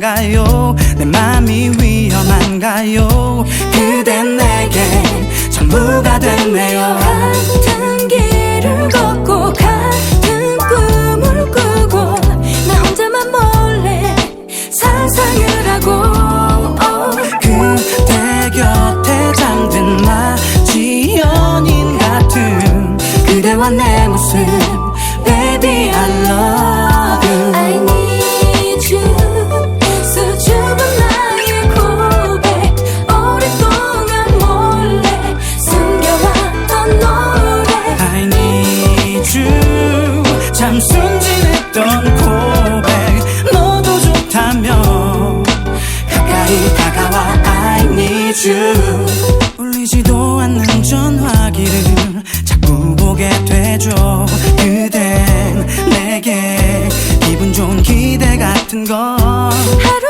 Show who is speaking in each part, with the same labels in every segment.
Speaker 1: 위험한가요? 내 맘이 위험한가요? 그댄 내게 전부가 됐네요.
Speaker 2: 같은 길을 걷고 같은 꿈을 꾸고 나 혼자만 몰래 상상을 하고.
Speaker 1: 그대 곁에 잠든 마치 연인 같은 그대와 내 모습 Baby I love you 울리지도 않는 전화기를 자꾸 보게 되죠. 그댄 내게 기분 좋은 기대 같은 걸
Speaker 2: 하루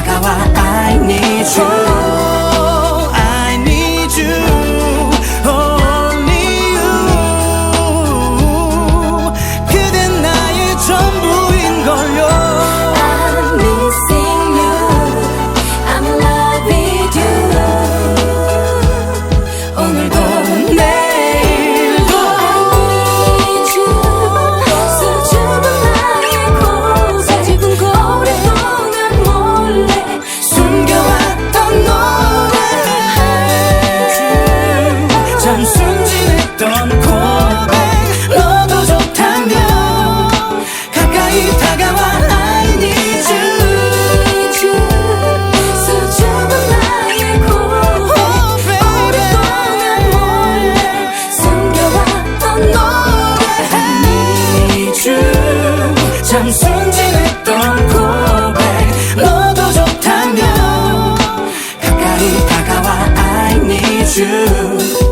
Speaker 1: 가까이 다가와 I need you 순진했던 고백. 너도 좋다며 가까이 다가와 I need you